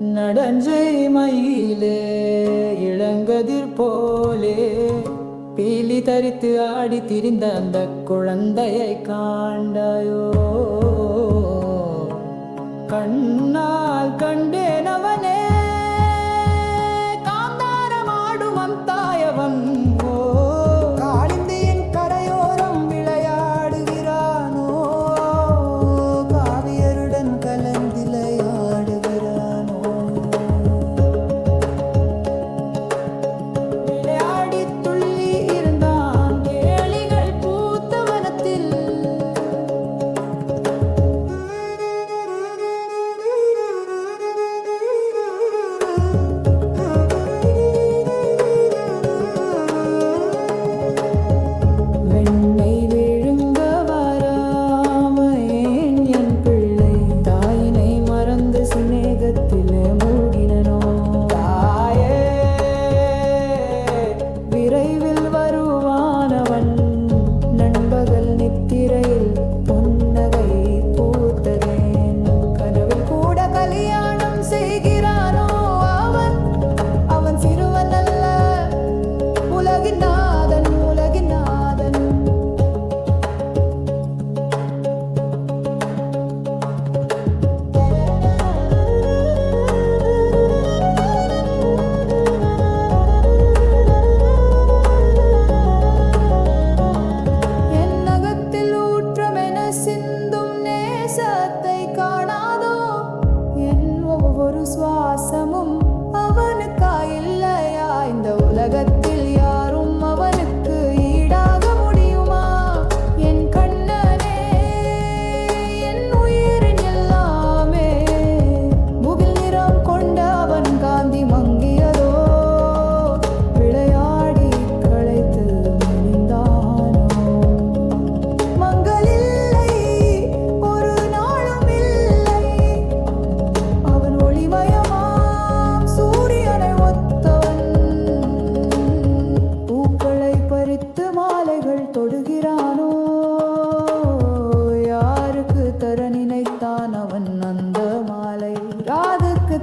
நடஞ்சை மயிலே இளங்கதிர் போலே. பீலி தரித்து ஆடி திரிந்த அந்த குழந்தையை காண்டாயோ. கண்ணால் கண்டேன் அவனே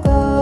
the